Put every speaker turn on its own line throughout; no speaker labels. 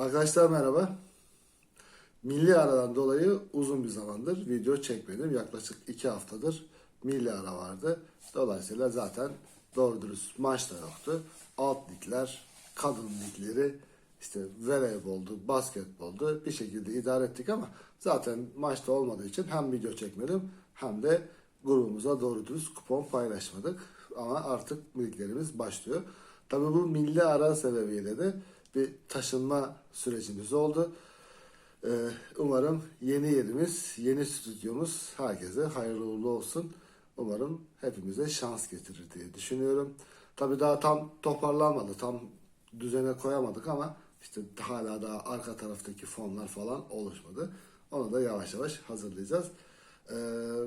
Arkadaşlar merhaba. Milli aradan dolayı uzun bir zamandır video çekmedim. Yaklaşık iki haftadır milli ara vardı. Dolayısıyla zaten doğru dürüst maç da yoktu. Alt ligler, kadın ligleri, işte voleyboldu, basketboldu bir şekilde idare ettik ama zaten maçta olmadığı için hem video çekmedim hem de grubumuza doğru dürüst kupon paylaşmadık. Ama artık liglerimiz başlıyor. Tabii bu milli ara sebebiyle de bir taşınma sürecimiz oldu. Ee, umarım yeni yerimiz, yeni stüdyomuz herkese hayırlı uğurlu olsun. Umarım hepimize şans getirir diye düşünüyorum. Tabii daha tam toparlanmadı, tam düzene koyamadık ama işte hala daha arka taraftaki fonlar falan oluşmadı. Onu da yavaş yavaş hazırlayacağız. Ee,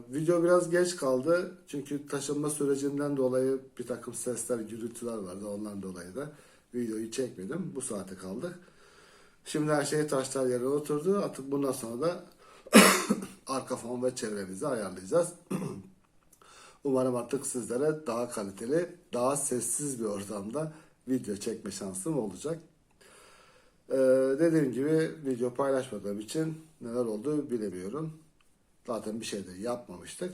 video biraz geç kaldı çünkü taşınma sürecinden dolayı bir takım sesler, gürültüler vardı. Ondan dolayı da videoyu çekmedim. Bu saate kaldık. Şimdi her şey taşlar yerine oturdu. Artık bundan sonra da arka fon ve çevremizi ayarlayacağız. Umarım artık sizlere daha kaliteli, daha sessiz bir ortamda video çekme şansım olacak. Ee, dediğim gibi video paylaşmadığım için neler oldu bilemiyorum. Zaten bir şey de yapmamıştık.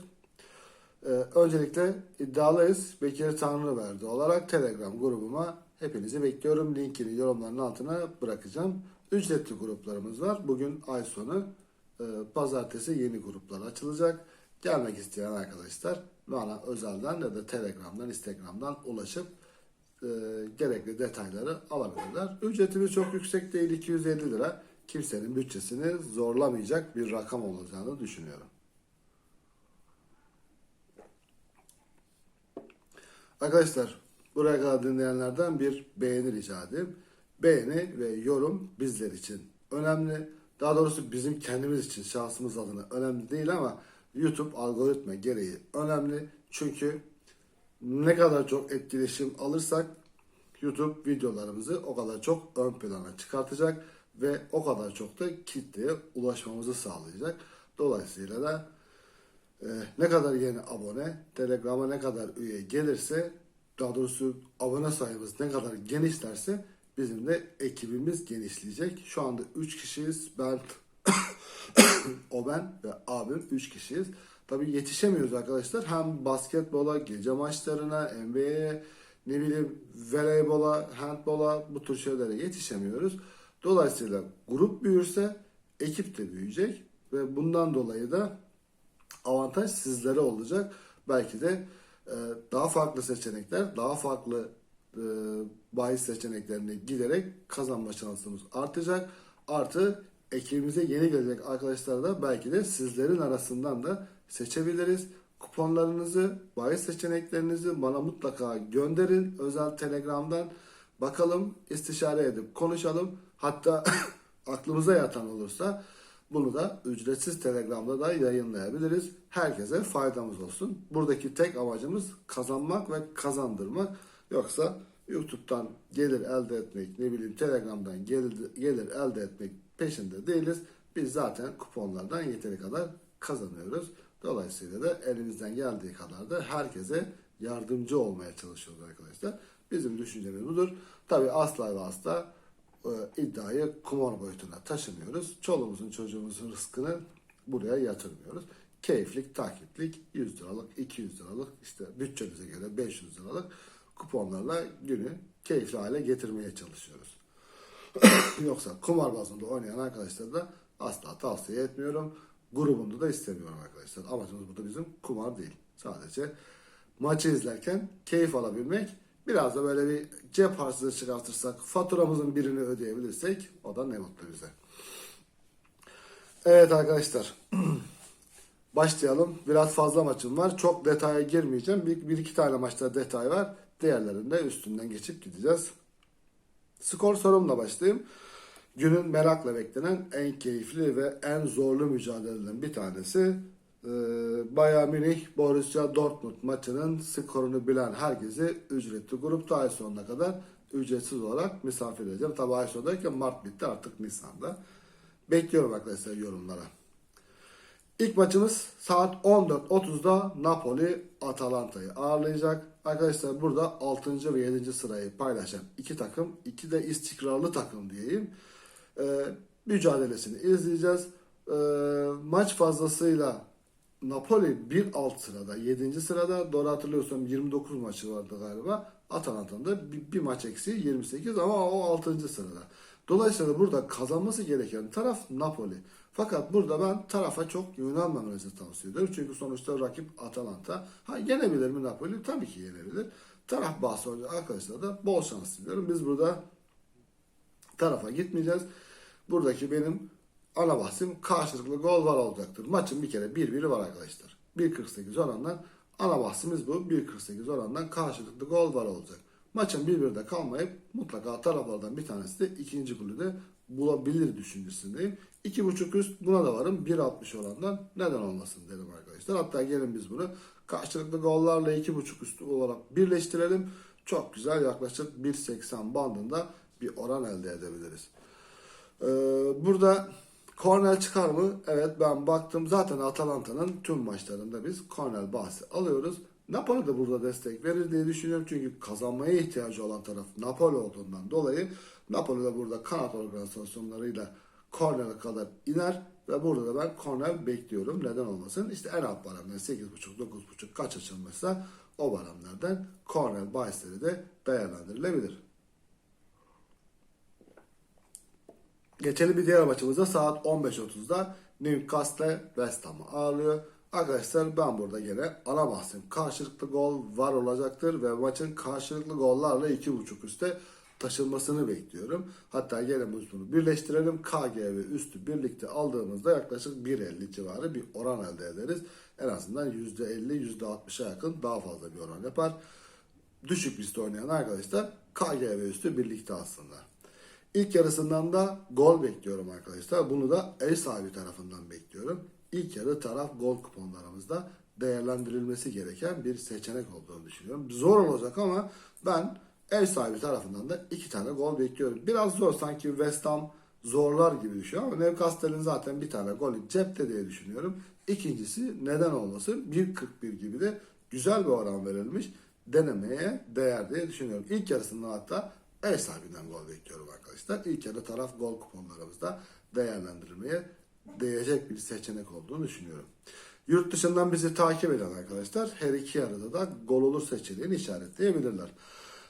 Ee, öncelikle iddialıyız. Bekir Tanrıverdi olarak Telegram grubuma hepinizi bekliyorum. Linkini yorumların altına bırakacağım. Ücretli gruplarımız var. Bugün ay sonu e, pazartesi yeni gruplar açılacak. Gelmek isteyen arkadaşlar bana özelden ya da Telegram'dan, Instagram'dan ulaşıp e, gerekli detayları alabilirler. Ücretimiz çok yüksek değil 250 lira. Kimsenin bütçesini zorlamayacak bir rakam olacağını düşünüyorum. Arkadaşlar buraya kadar dinleyenlerden bir beğeni rica edeyim. Beğeni ve yorum bizler için önemli. Daha doğrusu bizim kendimiz için şahsımız adına önemli değil ama YouTube algoritma gereği önemli. Çünkü ne kadar çok etkileşim alırsak YouTube videolarımızı o kadar çok ön plana çıkartacak ve o kadar çok da kitleye ulaşmamızı sağlayacak. Dolayısıyla da e, ne kadar yeni abone, Telegram'a ne kadar üye gelirse, daha doğrusu abone sayımız ne kadar genişlerse bizim de ekibimiz genişleyecek. Şu anda 3 kişiyiz. Ben, o ben ve abim 3 kişiyiz. Tabii yetişemiyoruz arkadaşlar. Hem basketbola, gece maçlarına, NBA'ye, ne bileyim voleybola, handbola bu tür şeylere yetişemiyoruz. Dolayısıyla grup büyürse ekip de büyüyecek ve bundan dolayı da avantaj sizlere olacak. Belki de daha farklı seçenekler, daha farklı e, bahis seçeneklerine giderek kazanma şansımız artacak. Artı ekibimize yeni gelecek arkadaşlar da belki de sizlerin arasından da seçebiliriz. Kuponlarınızı, bahis seçeneklerinizi bana mutlaka gönderin. Özel Telegram'dan bakalım, istişare edip konuşalım. Hatta aklımıza yatan olursa bunu da ücretsiz Telegram'da da yayınlayabiliriz. Herkese faydamız olsun. Buradaki tek amacımız kazanmak ve kazandırmak. Yoksa YouTube'dan gelir elde etmek, ne bileyim Telegram'dan gelir, gelir elde etmek peşinde değiliz. Biz zaten kuponlardan yeteri kadar kazanıyoruz. Dolayısıyla da elimizden geldiği kadar da herkese yardımcı olmaya çalışıyoruz arkadaşlar. Bizim düşüncemiz budur. Tabi asla ve asla e, iddiayı kumar boyutuna taşımıyoruz. Çoluğumuzun çocuğumuzun rızkını buraya yatırmıyoruz. Keyiflik, takiplik 100 liralık, 200 liralık işte bütçemize göre 500 liralık kuponlarla günü keyifli hale getirmeye çalışıyoruz. Yoksa kumar bazında oynayan arkadaşlar da asla tavsiye etmiyorum. Grubunda da istemiyorum arkadaşlar. Amacımız burada bizim kumar değil. Sadece maçı izlerken keyif alabilmek. Biraz da böyle bir cep harçlığı çıkartırsak, faturamızın birini ödeyebilirsek o da ne mutlu bize. Evet arkadaşlar. Başlayalım. Biraz fazla maçım var. Çok detaya girmeyeceğim. Bir, bir iki tane maçta detay var. Diğerlerinde üstünden geçip gideceğiz. Skor sorumla başlayayım. Günün merakla beklenen en keyifli ve en zorlu mücadeleden bir tanesi Bayern Münih Borussia Dortmund maçının skorunu bilen herkesi ücretli grupta ay sonuna kadar ücretsiz olarak misafir edeceğim. Tabi ay sonu derken Mart bitti artık Nisan'da. Bekliyorum arkadaşlar yorumlara. İlk maçımız saat 14.30'da Napoli Atalanta'yı ağırlayacak. Arkadaşlar burada 6. ve 7. sırayı paylaşan iki takım, iki de istikrarlı takım diyeyim. e, mücadelesini izleyeceğiz. E, maç fazlasıyla Napoli bir alt sırada, 7. sırada. Doğru hatırlıyorsam 29 maçı vardı galiba. Atalanta'nın bir, bir maç eksiği 28 ama o 6. sırada. Dolayısıyla burada kazanması gereken taraf Napoli. Fakat burada ben tarafa çok yönelmemenizi tavsiye ediyorum. Çünkü sonuçta rakip Atalanta. Ha yenebilir mi Napoli? Tabii ki yenebilir. Taraf bahsi arkadaşlar da bol şans diliyorum. Biz burada tarafa gitmeyeceğiz. Buradaki benim ana bahsim karşılıklı gol var olacaktır. Maçın bir kere 1-1'i var arkadaşlar. 1.48 orandan ana bahsimiz bu. 1.48 orandan karşılıklı gol var olacak. Maçın 1-1'de kalmayıp mutlaka taraflardan bir tanesi de ikinci golü de bulabilir düşüncesindeyim. 2.5 üst buna da varım. 1.60 orandan neden olmasın derim arkadaşlar. Hatta gelin biz bunu karşılıklı gollarla 2.5 üstü olarak birleştirelim. Çok güzel yaklaşık 1.80 bandında bir oran elde edebiliriz. Ee, burada Kornel çıkar mı? Evet ben baktım. Zaten Atalanta'nın tüm maçlarında biz Kornel bahsi alıyoruz. Napoli de burada destek verir diye düşünüyorum. Çünkü kazanmaya ihtiyacı olan taraf Napoli olduğundan dolayı Napoli de burada kanat organizasyonlarıyla Kornel'e kadar iner ve burada da ben Kornel bekliyorum. Neden olmasın? İşte en alt baremden 8.5-9.5 kaç açılmışsa o baremlerden Kornel bahisleri de değerlendirilebilir. Geçelim bir diğer maçımıza saat 15.30'da Newcastle West Ham'ı ağırlıyor. Arkadaşlar ben burada gene ana bahsim karşılıklı gol var olacaktır ve maçın karşılıklı gollarla 2.5 üste taşınmasını bekliyorum. Hatta gene bunu birleştirelim. KG ve üstü birlikte aldığımızda yaklaşık 1.50 civarı bir oran elde ederiz. En azından %50 %60'a yakın daha fazla bir oran yapar. Düşük liste oynayan arkadaşlar KG ve üstü birlikte alsınlar. İlk yarısından da gol bekliyorum arkadaşlar. Bunu da ev sahibi tarafından bekliyorum. İlk yarı taraf gol kuponlarımızda değerlendirilmesi gereken bir seçenek olduğunu düşünüyorum. Zor olacak ama ben ev sahibi tarafından da iki tane gol bekliyorum. Biraz zor sanki West Ham zorlar gibi düşünüyorum ama Newcastle'in zaten bir tane golü cepte diye düşünüyorum. İkincisi neden olmasın 1.41 gibi de güzel bir oran verilmiş. Denemeye değer diye düşünüyorum. İlk yarısından hatta ev sahibinden gol bekliyorum arkadaşlar. İlk yarı taraf gol kuponlarımızda değerlendirilmeye değecek bir seçenek olduğunu düşünüyorum. Yurt dışından bizi takip eden arkadaşlar her iki yarıda da gol olur seçeneğini işaretleyebilirler.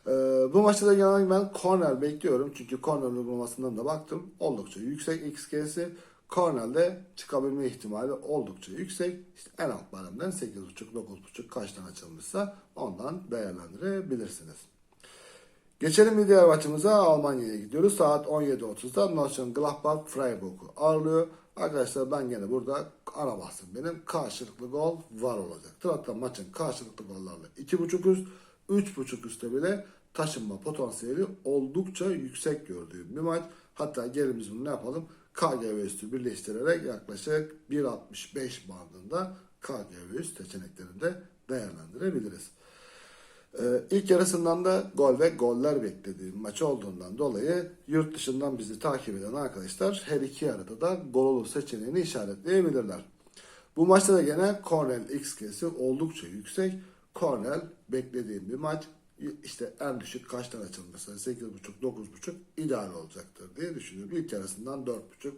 Ee, bu maçta da genel ben corner bekliyorum. Çünkü corner uygulamasından da baktım. Oldukça yüksek XG'si. Corner'de çıkabilme ihtimali oldukça yüksek. İşte en alt baremden 8.5-9.5 kaçtan açılmışsa ondan değerlendirebilirsiniz. Geçelim bir diğer maçımıza Almanya'ya gidiyoruz. Saat 17.30'da Mönchengladbach Freiburg'u ağırlıyor. Arkadaşlar ben gene burada ana bahsim benim karşılıklı gol var olacaktır. Hatta maçın karşılıklı gollarla 2.5 üst, 3.5 üstte bile taşınma potansiyeli oldukça yüksek gördüğüm bir maç. Hatta gelin biz bunu ne yapalım? KGV üstü birleştirerek yaklaşık 1.65 bandında KGV üst seçeneklerinde değerlendirebiliriz. Ee, ilk yarısından da gol ve goller beklediğim maç olduğundan dolayı yurt dışından bizi takip eden arkadaşlar her iki yarıda da gol olur seçeneğini işaretleyebilirler. Bu maçta da gene Cornell XG'si oldukça yüksek. Cornell beklediğim bir maç. İşte en düşük kaçtan açılması 8.5-9.5 ideal olacaktır diye düşünüyorum. İlk yarısından 4.5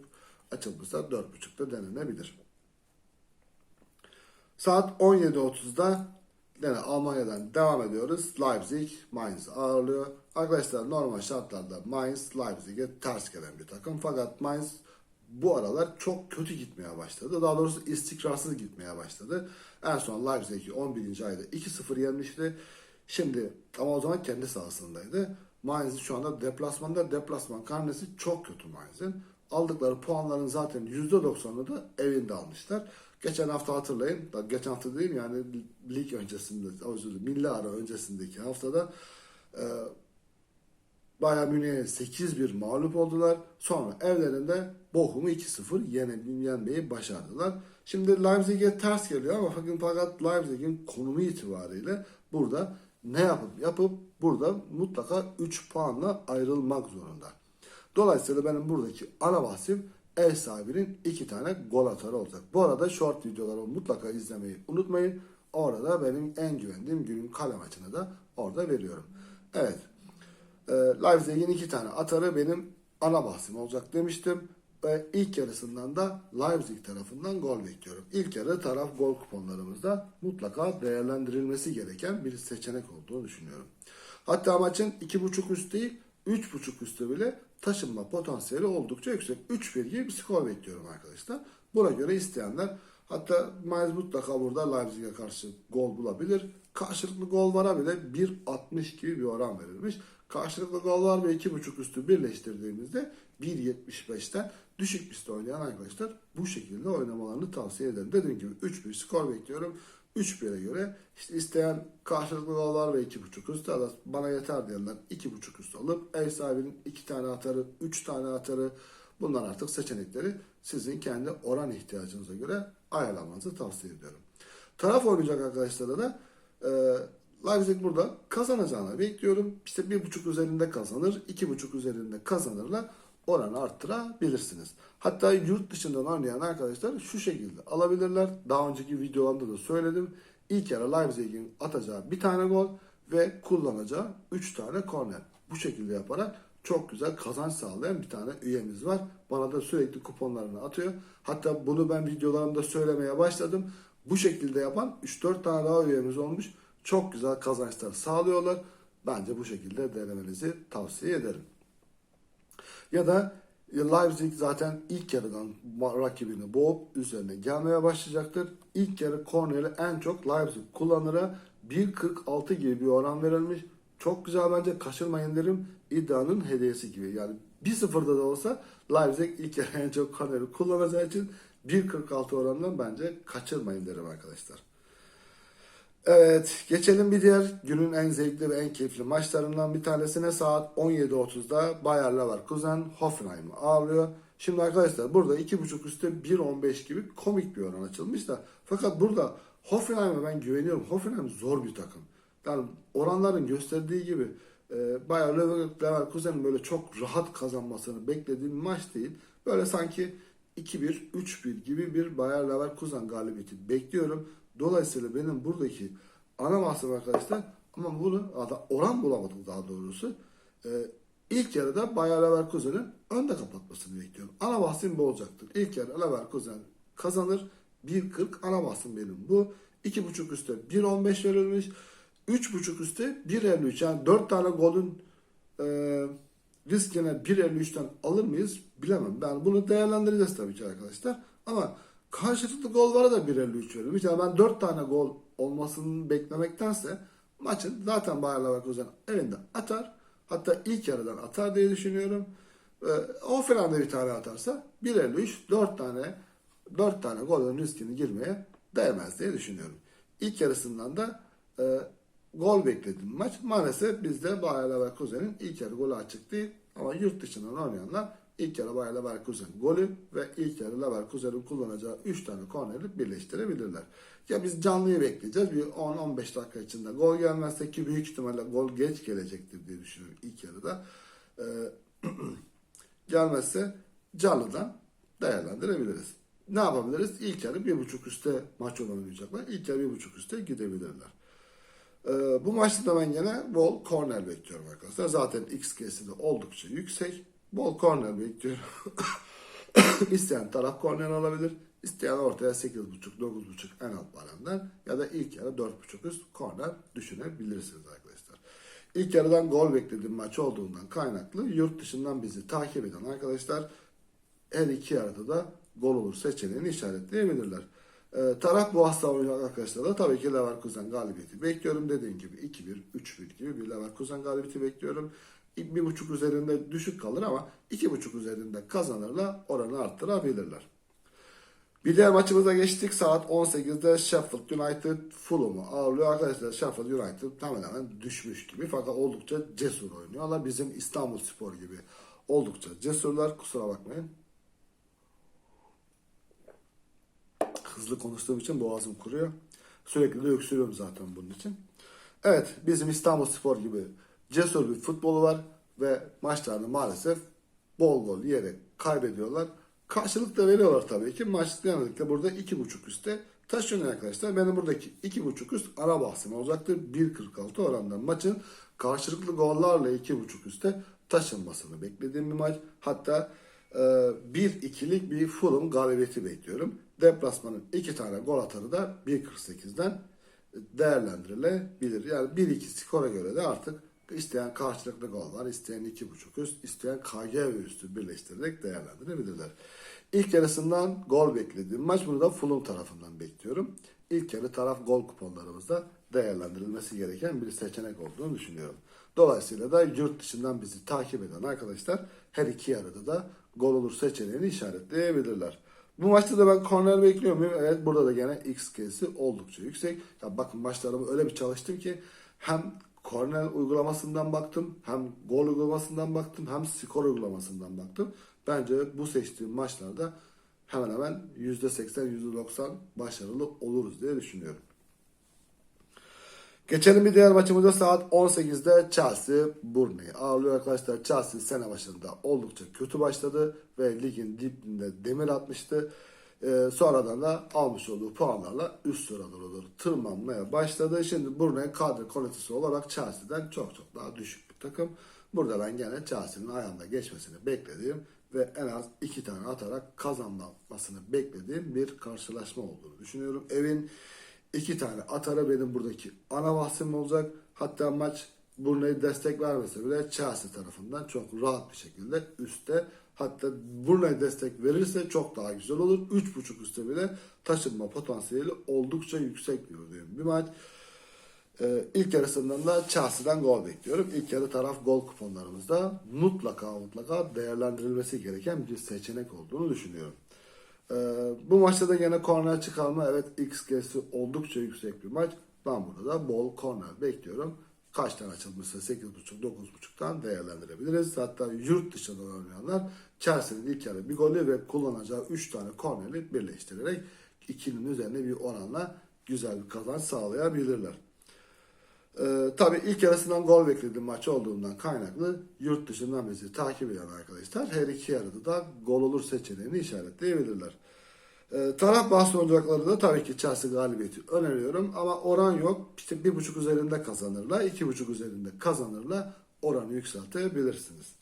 açılmışsa 4.5'da denenebilir. Saat 17.30'da Yine Almanya'dan devam ediyoruz. Leipzig Mainz ağırlıyor. Arkadaşlar normal şartlarda Mainz Leipzig'e ters gelen bir takım. Fakat Mainz bu aralar çok kötü gitmeye başladı. Daha doğrusu istikrarsız gitmeye başladı. En son Leipzig'i 11. ayda 2-0 yenmişti. Şimdi ama o zaman kendi sahasındaydı. Mainz şu anda deplasmanda. Deplasman karnesi çok kötü Mainz'in. Aldıkları puanların zaten %90'ını da evinde almışlar. Geçen hafta hatırlayın, geçen hafta değil yani lig öncesinde, özür dilerim, milli ara öncesindeki haftada e, Bayern Münih'e 8-1 mağlup oldular. Sonra evlerinde Bochum'u 2-0 yen, yenmeyi başardılar. Şimdi Leipzig'e ters geliyor ama fakat, Leipzig'in konumu itibariyle burada ne yapıp yapıp burada mutlaka 3 puanla ayrılmak zorunda. Dolayısıyla benim buradaki ana bahsim ev sahibinin iki tane gol atarı olacak. Bu arada short videolarımı mutlaka izlemeyi unutmayın. Orada benim en güvendiğim günün kale maçını da orada veriyorum. Evet. E, Leipzig'in iki tane atarı benim ana bahsim olacak demiştim. Ve ilk yarısından da Leipzig tarafından gol bekliyorum. İlk yarı taraf gol kuponlarımızda mutlaka değerlendirilmesi gereken bir seçenek olduğunu düşünüyorum. Hatta maçın 2.5 üst değil 3.5 üstü bile taşınma potansiyeli oldukça yüksek. 3-1 gibi bir skor bekliyorum arkadaşlar. Buna göre isteyenler hatta Mainz mutlaka burada Leipzig'e karşı gol bulabilir. Karşılıklı gol vara bile 1.60 gibi bir oran verilmiş. Karşılıklı gol var ve 2.5 üstü birleştirdiğimizde 1.75'ten düşük pistte oynayan arkadaşlar bu şekilde oynamalarını tavsiye ederim. Dediğim gibi 3-1 skor bekliyorum. 3-1'e göre işte isteyen karşılıklı gol var ve 2.5 üstü da bana yeter diyenler 2.5 üstü alıp ev sahibinin 2 tane atarı, 3 tane atarı bunlar artık seçenekleri sizin kendi oran ihtiyacınıza göre ayarlamanızı tavsiye ediyorum. Taraf oynayacak arkadaşlara da e, Leipzig burada kazanacağını bekliyorum. İşte 1.5 üzerinde kazanır, 2.5 üzerinde kazanırla oranı arttırabilirsiniz. Hatta yurt dışından oynayan arkadaşlar şu şekilde alabilirler. Daha önceki videolarımda da söyledim. İlk yarı Leipzig'in atacağı bir tane gol ve kullanacağı 3 tane korner. Bu şekilde yaparak çok güzel kazanç sağlayan bir tane üyemiz var. Bana da sürekli kuponlarını atıyor. Hatta bunu ben videolarımda söylemeye başladım. Bu şekilde yapan 3-4 tane daha üyemiz olmuş. Çok güzel kazançlar sağlıyorlar. Bence bu şekilde denemenizi tavsiye ederim. Ya da Leipzig zaten ilk yarıdan rakibini boğup üzerine gelmeye başlayacaktır. İlk yarı korneri en çok Leipzig kullanıra 1.46 gibi bir oran verilmiş. Çok güzel bence kaçırmayın derim. İddianın hediyesi gibi. Yani 1-0'da da olsa Leipzig ilk yarı en çok korneri kullanacağı için 1.46 oranından bence kaçırmayın derim arkadaşlar. Evet, geçelim bir diğer günün en zevkli ve en keyifli maçlarından bir tanesine saat 17.30'da Bayer Leverkusen Hoffenheim'ı ağırlıyor. Şimdi arkadaşlar burada 2.5 üstte 1.15 gibi komik bir oran açılmış da fakat burada Hoffenheim'e ben güveniyorum. Hoffenheim zor bir takım. Yani oranların gösterdiği gibi e, Bayer Leverkusen'in böyle çok rahat kazanmasını beklediğim maç değil. Böyle sanki 2-1, 3-1 gibi bir Bayer Leverkusen galibiyeti bekliyorum. Dolayısıyla benim buradaki ana mahsur arkadaşlar ama bunu oran bulamadım daha doğrusu. Ee, ilk yarıda Bayer Leverkusen'in önde kapatmasını bekliyorum. Ana bahsim bu olacaktır. İlk yarı Leverkusen kazanır. 1.40 ana bahsim benim bu. 2.5 üstte 1.15 verilmiş. 3.5 üstte 1.53 yani 4 tane golün e, riskine 1.53'ten alır mıyız bilemem. Ben bunu değerlendireceğiz tabii ki arkadaşlar. Ama karşılıklı gol var da 1.53 verilmiş. Yani ben 4 tane gol olmasını beklemektense maçın zaten Bayer Leverkusen evinde atar. Hatta ilk yarıdan atar diye düşünüyorum. Ee, o falan da bir tane atarsa 1.53 4 tane 4 tane golün riskini girmeye değmez diye düşünüyorum. İlk yarısından da e, gol bekledim maç. Maalesef bizde Bayer Leverkusen'in ilk yarı golü açık değil. Ama yurt dışından oynayanlar ilk yarı Bayer Leverkusen golü ve ilk yarı Leverkusen'in kullanacağı 3 tane korneri birleştirebilirler. Ya biz canlıyı bekleyeceğiz. Bir 10-15 dakika içinde gol gelmezse ki büyük ihtimalle gol geç gelecektir diye düşünüyorum ilk yarıda. Ee, gelmezse canlıdan değerlendirebiliriz. Ne yapabiliriz? İlk yarı 1.5 üstte maç oynayacaklar. İlk yarı 1.5 üstte gidebilirler. Ee, bu maçta da ben yine bol korner bekliyorum arkadaşlar. Zaten XG'si de oldukça yüksek. Bol korner bekliyorum. İsteyen taraf korner alabilir. İsteyen ortaya 8.5, 9.5 en alt baremden ya da ilk yarı 4.5 üst korner düşünebilirsiniz arkadaşlar. İlk yarıdan gol beklediğim maç olduğundan kaynaklı yurt dışından bizi takip eden arkadaşlar her iki yarıda da gol olur seçeneğini işaretleyebilirler. Ee, taraf bu hasta oynayacak arkadaşlar da tabii ki Leverkusen galibiyeti bekliyorum. Dediğim gibi 2-1, 3-1 gibi bir Leverkusen galibiyeti bekliyorum. Bir buçuk üzerinde düşük kalır ama iki buçuk üzerinde kazanırla oranı arttırabilirler. Bir diğer maçımıza geçtik. Saat 18'de Sheffield United Fulham'ı ağırlıyor. Arkadaşlar Sheffield United hemen düşmüş gibi fakat oldukça cesur oynuyorlar. Bizim İstanbul Spor gibi oldukça cesurlar. Kusura bakmayın. Hızlı konuştuğum için boğazım kuruyor. Sürekli de öksürüyorum zaten bunun için. Evet bizim İstanbul Spor gibi cesur bir futbolu var ve maçlarını maalesef bol gol yiyerek kaybediyorlar. Karşılık da veriyorlar tabii ki. Maç genellikle burada 2.5 üstte taşınıyor arkadaşlar. Benim buradaki 2.5 üst ara bahsim olacaktır. 1.46 orandan maçın karşılıklı gollarla 2.5 üstte taşınmasını beklediğim bir maç. Hatta e, 1-2'lik bir Fulham galibiyeti bekliyorum. Deplasmanın iki tane gol atarı da 1.48'den değerlendirilebilir. Yani 1-2 skora göre de artık isteyen karşılıklı gol var, isteyen 2.5 üst, isteyen KG ve üstü birleştirerek değerlendirebilirler. İlk yarısından gol beklediğim maç bunu da Fulham tarafından bekliyorum. İlk yarı taraf gol kuponlarımızda değerlendirilmesi gereken bir seçenek olduğunu düşünüyorum. Dolayısıyla da yurt dışından bizi takip eden arkadaşlar her iki yarıda da gol olur seçeneğini işaretleyebilirler. Bu maçta da ben korner bekliyor muyum? Evet burada da gene XG'si oldukça yüksek. Ya bakın maçlarımı öyle bir çalıştım ki hem korner uygulamasından baktım, hem gol uygulamasından baktım, hem skor uygulamasından baktım. Bence bu seçtiğim maçlarda hemen hemen %80, %90 başarılı oluruz diye düşünüyorum. Geçelim bir diğer maçımıza saat 18'de Chelsea Burnley'i ağırlıyor arkadaşlar. Chelsea sene başında oldukça kötü başladı ve ligin dibinde demir atmıştı. Ee, sonradan da almış olduğu puanlarla üst sıralara doğru tırmanmaya başladı. Şimdi Burnley kadro kalitesi olarak Chelsea'den çok çok daha düşük bir takım. Burada ben gene Chelsea'nin ayağında geçmesini beklediğim ve en az iki tane atarak kazanmasını beklediğim bir karşılaşma olduğunu düşünüyorum. Evin iki tane atarı benim buradaki ana bahsim olacak. Hatta maç Burnley destek vermese bile Chelsea tarafından çok rahat bir şekilde üstte. Hatta Burnley destek verirse çok daha güzel olur. 3.5 üstte bile taşınma potansiyeli oldukça yüksek gördüğüm bir maç. Ee, ilk yarısından da Chelsea'den gol bekliyorum. İlk yarı taraf gol kuponlarımızda mutlaka mutlaka değerlendirilmesi gereken bir seçenek olduğunu düşünüyorum. Ee, bu maçta da yine korner çıkarma evet XG'si oldukça yüksek bir maç. Ben burada da bol korner bekliyorum. Kaçtan açılmışsa 8.5-9.5'tan değerlendirebiliriz. Hatta yurt dışından oynayanlar Chelsea'nin ilk yarı bir golü ve kullanacağı 3 tane korneri birleştirerek ikinin üzerine bir oranla güzel bir kazanç sağlayabilirler. Ee, tabii ilk yarısından gol beklediğim maç olduğundan kaynaklı yurt dışından bizi takip eden arkadaşlar her iki yarıda da gol olur seçeneğini işaretleyebilirler. Ee, taraf bahsi oyuncakları da tabii ki Chelsea galibiyeti öneriyorum ama oran yok. İşte bir buçuk üzerinde kazanırlar, iki buçuk üzerinde kazanırlar. Oranı yükseltebilirsiniz.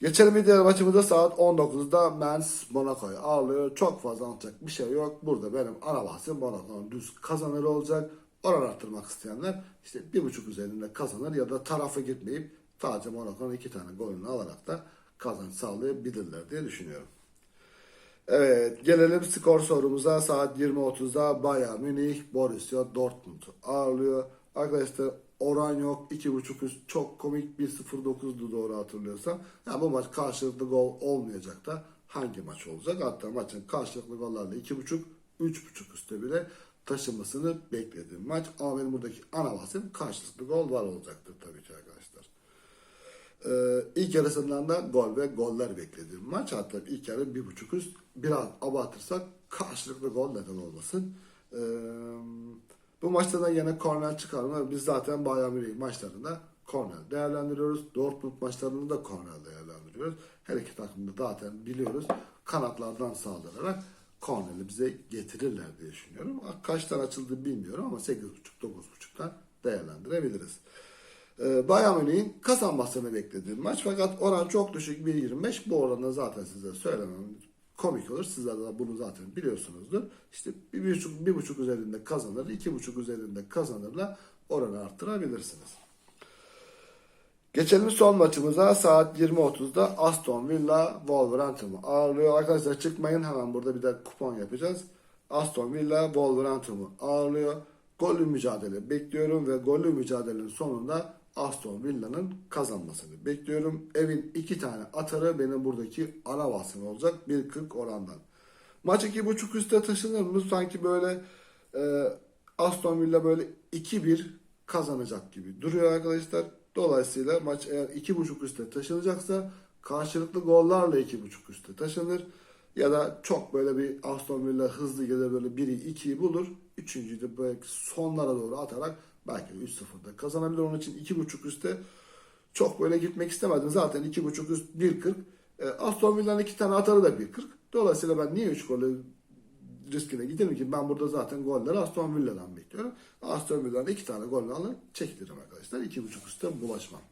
Geçelim bir diğer maçımızda saat 19'da Mens Monaco'yu ağırlıyor. Çok fazla anlatacak bir şey yok. Burada benim ana bahsim Monaco'nun düz kazanır olacak. Oran arttırmak isteyenler işte bir buçuk üzerinde kazanır ya da tarafı gitmeyip sadece Monaco'nun iki tane golünü alarak da kazanç sağlayabilirler diye düşünüyorum. Evet gelelim skor sorumuza saat 20.30'da Bayern Münih Borussia Dortmund ağırlıyor. Arkadaşlar oran yok 2.5 üst çok komik 1.09'du doğru hatırlıyorsam. Yani bu maç karşılıklı gol olmayacak da hangi maç olacak? Hatta maçın karşılıklı gollarla 2.5 3.5 üstte bile taşımasını beklediğim maç. Ama benim buradaki ana bahsim karşılıklı gol var olacaktır tabii ki arkadaşlar. Ee, ilk yarısından da gol ve goller beklediğim maç. Hatta ilk yarı bir buçuk üst. Biraz abartırsak karşılıklı gol neden olmasın. Ee, bu maçta da yine korner çıkarma. Biz zaten Bayern Münih maçlarında korner değerlendiriyoruz. Dortmund maçlarında da korner değerlendiriyoruz. Her iki takımda zaten biliyoruz. Kanatlardan saldırarak korneri bize getirirler diye düşünüyorum. Kaçtan açıldı bilmiyorum ama 8.5-9.5'tan değerlendirebiliriz. Ee, Bayern Münih'in kazanmasını beklediğim maç fakat oran çok düşük 1.25. Bu oranı zaten size söylemem komik olur. Sizler de bunu zaten biliyorsunuzdur. İşte bir buçuk, bir buçuk üzerinde kazanır, iki buçuk üzerinde kazanırla oranı arttırabilirsiniz. Geçelim son maçımıza saat 20.30'da Aston Villa Wolverhampton'u ağırlıyor. Arkadaşlar çıkmayın hemen burada bir de kupon yapacağız. Aston Villa Wolverhampton'u ağırlıyor. Gollü mücadele bekliyorum ve gollü mücadelenin sonunda Aston Villa'nın kazanmasını bekliyorum. Evin iki tane atarı benim buradaki ana bahsim olacak 1.40 orandan. Maç 2.5 üstte taşınır mı? Sanki böyle e, Aston Villa böyle 2-1 kazanacak gibi duruyor arkadaşlar. Dolayısıyla maç eğer 2.5 üstte taşınacaksa karşılıklı gollarla 2.5 üstte taşınır. Ya da çok böyle bir Aston Villa hızlı gelir böyle 1'i 2'yi bulur. Üçüncüyü de böyle sonlara doğru atarak belki de 3-0'da kazanabilir. Onun için 2.5 üstte çok böyle gitmek istemedim. Zaten 2.5 üst 1.40. E, Aston Villa'nın iki tane atarı da 1.40. Dolayısıyla ben niye 3 golle riskine giderim ki? Ben burada zaten golleri Aston Villa'dan bekliyorum. Aston Villa'nın iki tane golünü alır çekilirim arkadaşlar. 2.5 üstte bulaşmam.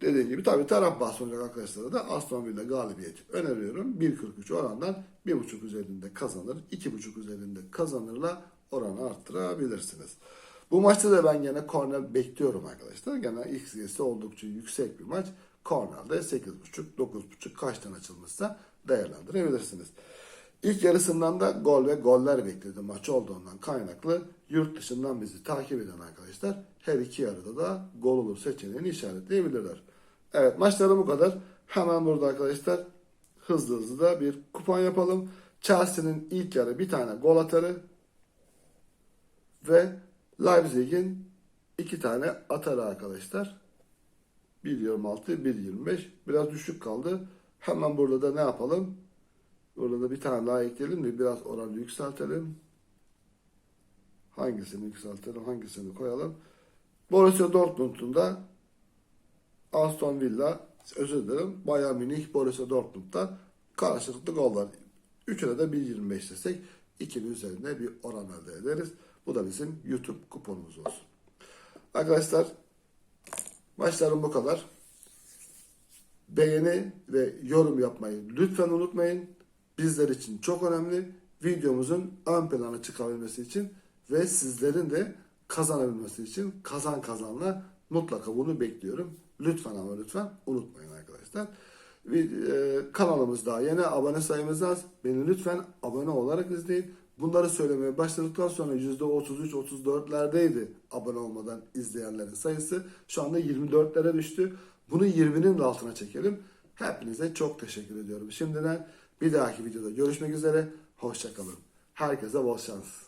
Dediğim gibi tabii taraf bahsi arkadaşlara da Aston Villa galibiyeti öneriyorum. 1.43 orandan 1.5 üzerinde kazanır, 2.5 üzerinde kazanırla oranı arttırabilirsiniz. Bu maçta da ben gene korner bekliyorum arkadaşlar. Gene XG'si oldukça yüksek bir maç. Kornerde 8.5, 9.5 kaçtan açılmışsa değerlendirebilirsiniz. İlk yarısından da gol ve goller bekledi maç olduğundan kaynaklı yurt dışından bizi takip eden arkadaşlar her iki yarıda da gol olur seçeneğini işaretleyebilirler. Evet maçları bu kadar. Hemen burada arkadaşlar hızlı hızlı da bir kupon yapalım. Chelsea'nin ilk yarı bir tane gol atarı ve Leipzig'in iki tane atarı arkadaşlar. 1.26, 1.25 biraz düşük kaldı. Hemen burada da ne yapalım? Burada da bir tane daha ekleyelim de biraz oranı yükseltelim. Hangisini yükseltelim, hangisini koyalım? Borussia Dortmund'un da Aston Villa, özür dilerim, Bayern Münih, Borussia Dortmund'da karşılıklı gol var. Üçüne de 1.25 desek 2'nin üzerinde bir oran elde ederiz. Bu da bizim YouTube kuponumuz olsun. Arkadaşlar maçlarım bu kadar. Beğeni ve yorum yapmayı lütfen unutmayın. Bizler için çok önemli. Videomuzun ön plana çıkabilmesi için ve sizlerin de kazanabilmesi için kazan kazanla mutlaka bunu bekliyorum. Lütfen ama lütfen unutmayın arkadaşlar. E, kanalımız daha yeni. Abone sayımız az. Beni lütfen abone olarak izleyin. Bunları söylemeye başladıktan sonra %33-34'lerdeydi abone olmadan izleyenlerin sayısı. Şu anda 24'lere düştü. Bunu 20'nin de altına çekelim. Hepinize çok teşekkür ediyorum. Şimdiden bir dahaki videoda görüşmek üzere. Hoşçakalın. Herkese bol şans.